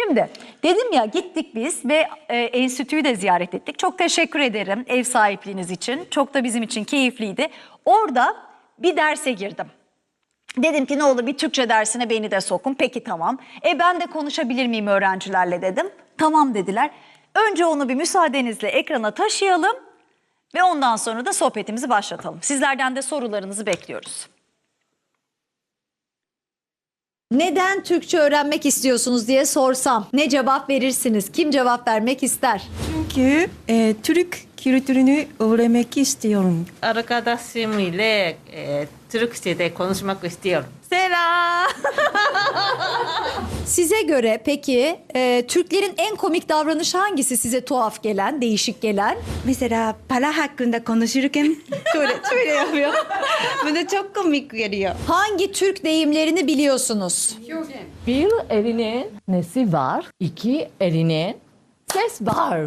Şimdi dedim ya gittik biz ve e, enstitüyü de ziyaret ettik. Çok teşekkür ederim ev sahipliğiniz için. Çok da bizim için keyifliydi. Orada bir derse girdim. Dedim ki ne olur bir Türkçe dersine beni de sokun. Peki tamam. E ben de konuşabilir miyim öğrencilerle dedim. Tamam dediler. Önce onu bir müsaadenizle ekrana taşıyalım ve ondan sonra da sohbetimizi başlatalım. Sizlerden de sorularınızı bekliyoruz. Neden Türkçe öğrenmek istiyorsunuz diye sorsam ne cevap verirsiniz? Kim cevap vermek ister? Çünkü e, Türk kültürünü öğrenmek istiyorum. Arkadaşım ile e, Türkçe'de konuşmak istiyorum. Size göre peki e, Türklerin en komik davranışı hangisi size tuhaf gelen, değişik gelen? Mesela para hakkında konuşurken şöyle şöyle yapıyor. Bana çok komik geliyor. Hangi Türk deyimlerini biliyorsunuz? Bir elinin nesi var? İki elinin ses var.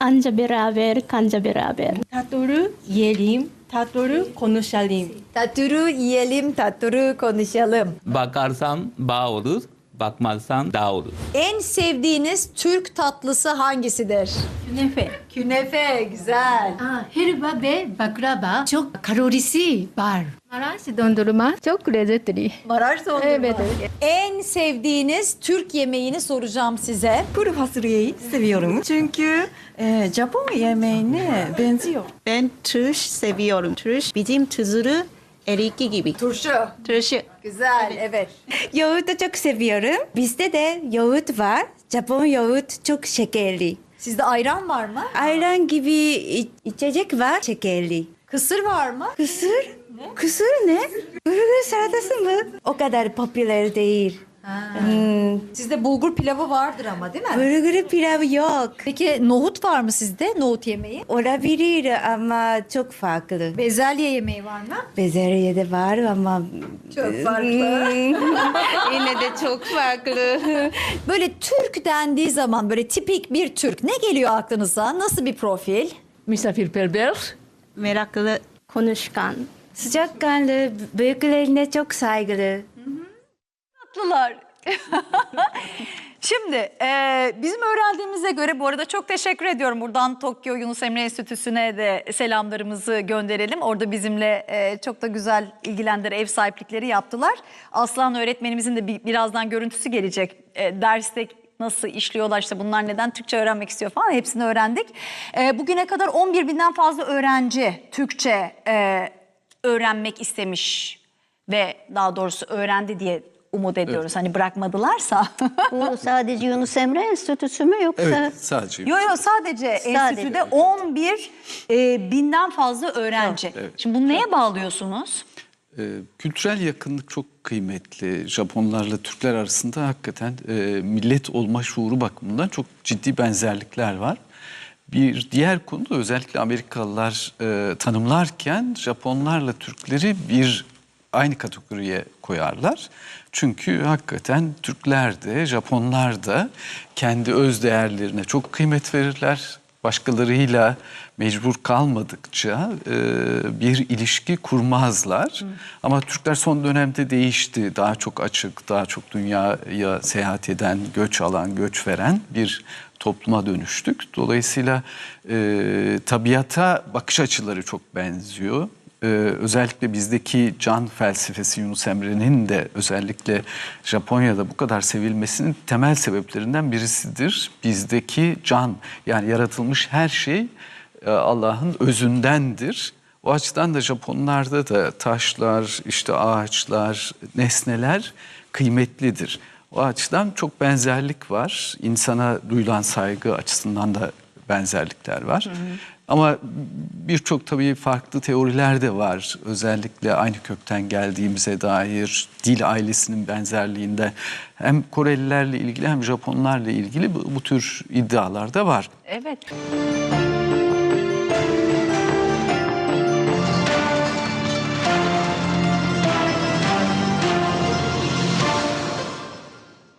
Anca beraber, kanca beraber. Tatlı yiyelim, tatlı konuşalım. Taturu yiyelim, taturu konuşalım. Bakarsan bağ olur, bakmazsan dağ olur. En sevdiğiniz Türk tatlısı hangisidir? Künefe. Künefe, güzel. Aa, helva ve baklava çok kalorisi var. Maraş dondurma çok lezzetli. Maraş dondurma. Evet, evet. En sevdiğiniz Türk yemeğini soracağım size. Kuru fasulyeyi seviyorum. Çünkü e, Japon yemeğine benziyor. Ben turş seviyorum. Turş bizim tuzuru erikli gibi. Turşu. Turşu. Güzel, evet. Yoğurt da çok seviyorum. Bizde de yoğurt var. Japon yoğurt çok şekerli. Sizde ayran var mı? Ayran gibi içecek var şekerli. Kısır var mı? Kısır? Kısır ne? Bulgur salatası mı? O kadar popüler değil. Hmm. Sizde bulgur pilavı vardır ama değil mi? Bulgur pilavı yok. Peki nohut var mı sizde? Nohut yemeği? Olabilir ama çok farklı. Bezelye yemeği var mı? Bezelye de var ama... Çok farklı. Yine de çok farklı. Böyle Türk dendiği zaman böyle tipik bir Türk ne geliyor aklınıza? Nasıl bir profil? Misafirperver. Meraklı. Konuşkan. Sıcakkanlı, büyüklerine çok saygılı. Tatlılar. Şimdi e, bizim öğrendiğimize göre bu arada çok teşekkür ediyorum. Buradan Tokyo Yunus Emre Enstitüsü'ne de selamlarımızı gönderelim. Orada bizimle e, çok da güzel ilgilendiler, ev sahiplikleri yaptılar. Aslan öğretmenimizin de bir, birazdan görüntüsü gelecek. E, derste nasıl işliyorlar işte bunlar neden Türkçe öğrenmek istiyor falan hepsini öğrendik. E, bugüne kadar 11 binden fazla öğrenci Türkçe e, öğrenmek istemiş ve daha doğrusu öğrendi diye umut ediyoruz. Hani bırakmadılarsa. Bu sadece Yunus Emre Enstitüsü mü yoksa? Evet sadece. Yo yo sadece, enstitüde 11 e, binden fazla öğrenci. Evet. Şimdi bunu neye bağlıyorsunuz? Ee, kültürel yakınlık çok kıymetli. Japonlarla Türkler arasında hakikaten e, millet olma şuuru bakımından çok ciddi benzerlikler var. Bir diğer konu da özellikle Amerikalılar e, tanımlarken Japonlarla Türkleri bir aynı kategoriye koyarlar. Çünkü hakikaten Türkler de Japonlar da kendi öz değerlerine çok kıymet verirler. Başkalarıyla mecbur kalmadıkça e, bir ilişki kurmazlar. Ama Türkler son dönemde değişti. Daha çok açık, daha çok dünyaya seyahat eden, göç alan, göç veren bir topluma dönüştük. Dolayısıyla e, tabiata bakış açıları çok benziyor. Ee, özellikle bizdeki can felsefesi Yunus Emre'nin de özellikle Japonya'da bu kadar sevilmesinin temel sebeplerinden birisidir. Bizdeki can yani yaratılmış her şey e, Allah'ın özündendir. O açıdan da Japonlarda da taşlar, işte ağaçlar, nesneler kıymetlidir. O açıdan çok benzerlik var. İnsana duyulan saygı açısından da benzerlikler var. Ama birçok tabii farklı teoriler de var. Özellikle aynı kökten geldiğimize dair dil ailesinin benzerliğinde hem Korelilerle ilgili hem Japonlarla ilgili bu, bu tür iddialar da var. Evet.